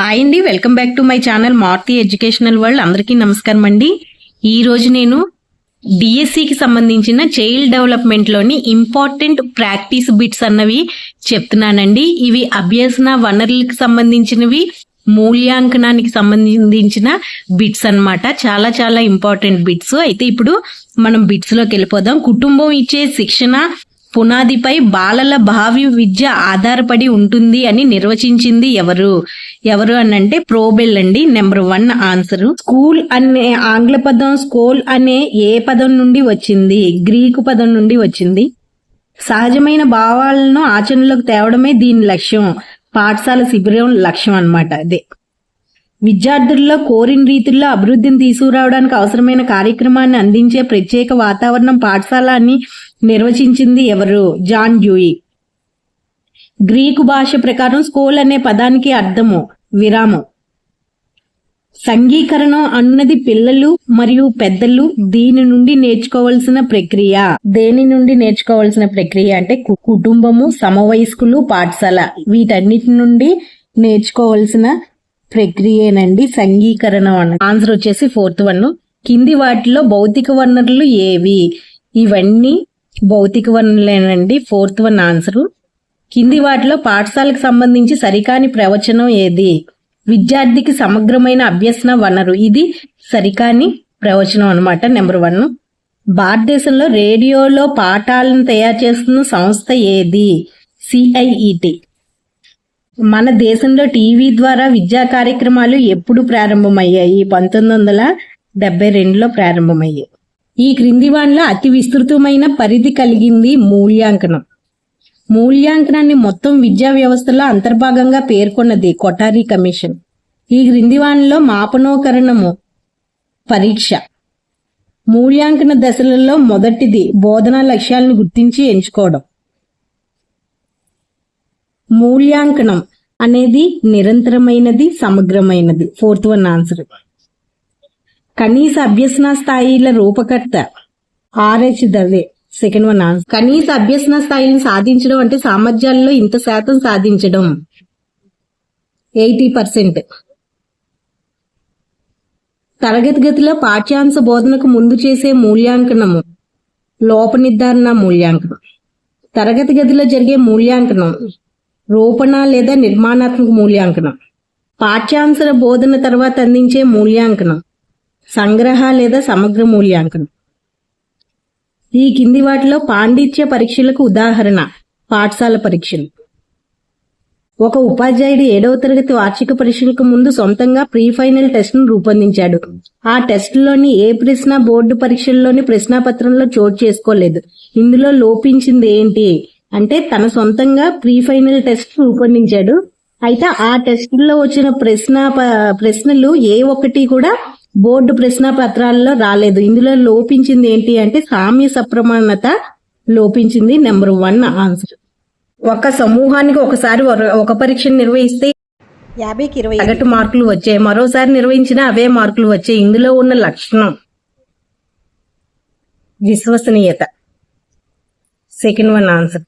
Hi అండి. Welcome back to my channel Marthi educational world. అందరికీ నమస్కారం అండి. ఈ రోజు నేను డిఎస్సికి సంబంధించిన చైల్డ్ డెవలప్మెంట్లోని ఇంపార్టెంట్ ప్రాక్టీస్ బిట్స్ అన్నవి చెప్తున్నానండి. ఇవి అభ్యసన వనరులకు సంబంధించినవి మూల్యాంకనానికి సంబంధించిన బిట్స్ అన్నమాట. చాలా చాలా ఇంపార్టెంట్ బిట్స్. అయితే ఇప్పుడు మనం బిట్స్లోకి వెళ్ళిపోదాం. కుటుంబం ఇచ్చే శిక్షణ పునాదిపై బాలల భావి విద్య ఆధారపడి ఉంటుంది అని నిర్వచించింది ఎవరు? ఎవరు అని అంటే ప్రోబెల్ అండి నెంబర్ వన్ ఆన్సర్. స్కూల్ అనే ఆంగ్ల పదం స్కూల్ అనే ఏ పదం నుండి వచ్చింది? గ్రీకు పదం నుండి వచ్చింది. సహజమైన భావాలను ఆచరణలోకి తేవడమే దీని లక్ష్యం. పాఠశాల శిబిరం లక్ష్యం అన్నమాట అదే. విద్యార్థుల్లో కోరిన రీతుల్లో అభివృద్ధిని తీసుకురావడానికి అవసరమైన కార్యక్రమాన్ని అందించే ప్రత్యేక వాతావరణం పాఠశాల అని నిర్వచించింది ఎవరు? John Dewey. గ్రీకు భాష ప్రకారం స్కూల్ అనే పదానికి అర్థము విరామం. సంఘీకరణం అన్నది పిల్లలు మరియు పెద్దలు దీని నుండి నేర్చుకోవాల్సిన ప్రక్రియ. దేని నుండి నేర్చుకోవాల్సిన ప్రక్రియ అంటే కు- కుటుంబము సమవయస్కులు పాఠశాల. వీటన్నిటి నుండి నేర్చుకోవాల్సిన ప్రక్రియనండి సంఘీకరణం అన్న ఆన్సర్ వచ్చేసి ఫోర్త్ వన్. కింది వాటిలో భౌతిక వనరులు ఏవి? ఇవన్నీ భౌతిక వనరులేనండి ఫోర్త్ వన్ ఆన్సర్ కింది వాటిలో పాఠశాలకు సంబంధించి సరికాని ప్రవచనం ఏది? విద్యార్థికి సమగ్రమైన అభ్యసన వనరు. ఇది సరికాని ప్రవచనం అనమాట నెంబర్ వన్ భారతదేశంలో రేడియోలో పాఠాలను తయారు చేస్తున్న సంస్థ ఏది? సిఐఈటి మన దేశంలో టీవీ ద్వారా విద్యా కార్యక్రమాలు ఎప్పుడు ప్రారంభమయ్యాయి? పంతొమ్మిది వందల డెబ్బై రెండులో ప్రారంభమయ్యాయి. ఈ క్రింది వాటిలో అతి విస్తృతమైన పరిధి కలిగింది మూల్యాంకనం. మూల్యాంకనాన్ని మొత్తం విద్యా వ్యవస్థలో అంతర్భాగంగా పేర్కొన్నది కొటారి కమిషన్. ఈ క్రింది వానిలో మాపనోకరణము పరీక్ష. మూల్యాంకన దశలలో మొదటిది బోధనా లక్ష్యాలను గుర్తించి ఎంచుకోవడం. మూల్యాంకనం అనేది నిరంతరమైనది సమగ్రమైనది. ఫోర్త్ వన్ ఆన్సర్ కనీస అభ్యసన స్థాయిల రూపకర్త R H Dave second one answer కనీస అభ్యసన స్థాయిని సాధించడం అంటే సామర్థ్యాల్లో ఇంత శాతం సాధించడం. Eighty percent. తరగతి గదిలో పాఠ్యాంశ బోధనకు ముందు చేసే మూల్యాంకనము. లోప నిర్ధారణ మూల్యాంకనం. తరగతి గదిలో జరిగే మూల్యాంకనం. రూపణ లేదా నిర్మాణాత్మక మూల్యాంకనం. పాఠ్యాంశ బోధన తర్వాత అందించే మూల్యాంకనం. సంగ్రహ లేదా సమగ్ర మూల్యాంకనం. ఈ కింది వాటిలో పాండిత్య పరీక్షలకు ఉదాహరణ పాఠశాల పరీక్షలు. ఒక ఉపాధ్యాయుడు ఏడవ తరగతి వార్షిక పరీక్షలకు ముందు సొంతంగా ప్రీ ఫైనల్ టెస్ట్ను రూపొందించాడు. ఆ టెస్టులోని ఏ ప్రశ్న బోర్డు పరీక్షల్లోని ప్రశ్నాపత్రంలో చోటు చేసుకోలేదు. ఇందులో లోపించింది ఏంటి అంటే తన సొంతంగా ప్రీ ఫైనల్ టెస్ట్ రూపొందించాడు. అయితే ఆ టెస్ట్లో వచ్చిన ప్రశ్న ప- ప్రశ్నలు ఏ ఒక్కటి కూడా బోర్డు ప్రశ్న పత్రాల్లో రాలేదు. ఇందులో లోపించింది ఏంటి అంటే సామ్య సప్రమాణత లోపించింది నెంబర్ వన్ ఆన్సర్. ఒక సమూహానికి ఒకసారి ఒక- పరీక్షను నిర్వహిస్తే యాభైకి ఇరవై సగటు మార్కులు వచ్చాయి. మరోసారి నిర్వహించిన అవే మార్కులు వచ్చాయి. ఇందులో ఉన్న లక్షణం విశ్వసనీయత. Second one answer.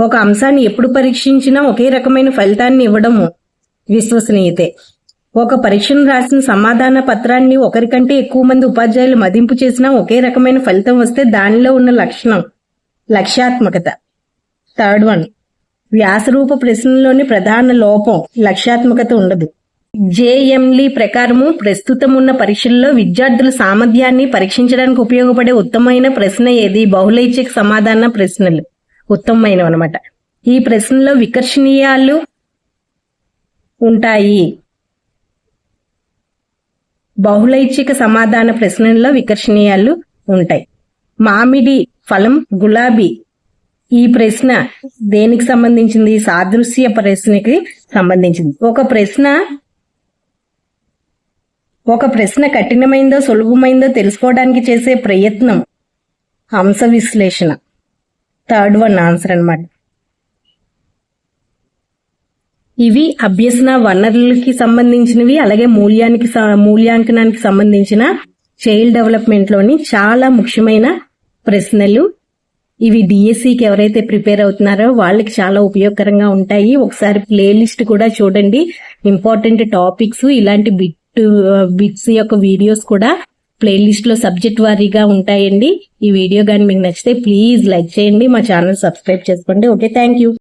ఒక అంశాన్ని ఎప్పుడు పరీక్షించినా ఒకే రకమైన ఫలితాన్ని ఇవ్వడము విశ్వసనీయతే. ఒక పరీక్షను రాసిన సమాధాన పత్రాన్ని ఒకరికంటే ఎక్కువ మంది ఉపాధ్యాయులు మదింపు చేసినా ఒకే రకమైన ఫలితం వస్తే దానిలో ఉన్న లక్షణం లక్ష్యాత్మకత. థర్డ్ వన్ వ్యాసరూప ప్రశ్నలోని ప్రధాన లోపం లక్ష్యాత్మకత ఉండదు. జేఎంలీ ప్రకారము ప్రస్తుతం ఉన్న పరీక్షల్లో విద్యార్థుల సామర్థ్యాన్ని పరీక్షించడానికి ఉపయోగపడే ఉత్తమమైన ప్రశ్న ఏది? బహుళైచ్ఛిక సమాధాన ప్రశ్నలు. ఉత్తమమైనవి అనమాట ఈ ప్రశ్నలో వికర్షణీయాలు ఉంటాయి. బహుళైచ్ఛిక సమాధాన ప్రశ్నల్లో వికర్షణీయాలు ఉంటాయి. మామిడి ఫలం గులాబీ. ఈ ప్రశ్న దేనికి సంబంధించింది? సాదృశ్య ప్రశ్నకి సంబంధించింది. ఒక ప్రశ్న ఒక ప్రశ్న కఠినమైందో సులభమైందో తెలుసుకోవడానికి చేసే ప్రయత్నం. అంశ విశ్లేషణ. థర్డ్ వన్ ఆన్సర్ అన్నమాట. ఇవి అభ్యసన వనరులకి సంబంధించినవి అలాగే మూల్యానికి మూల్యాంకనానికి సంబంధించిన చైల్డ్ డెవలప్మెంట్లోని చాలా ముఖ్యమైన ప్రశ్నలు. ఇవి డిఎస్సికి ఎవరైతే ప్రిపేర్ అవుతున్నారో వాళ్ళకి చాలా ఉపయోగకరంగా ఉంటాయి. ఒకసారి ప్లేలిస్ట్ కూడా చూడండి. ఇంపార్టెంట్ టాపిక్స్ ఇలాంటి బిట్ బిట్స్ యొక్క వీడియోస్ కూడా ప్లేలిస్ట్లో సబ్జెక్ట్ వారీగా ఉంటాయండి. ఈ వీడియో కానీ మీకు నచ్చితే ప్లీజ్ లైక్ చేయండి. మా ఛానల్ సబ్స్క్రైబ్ చేసుకోండి. Okay thank you.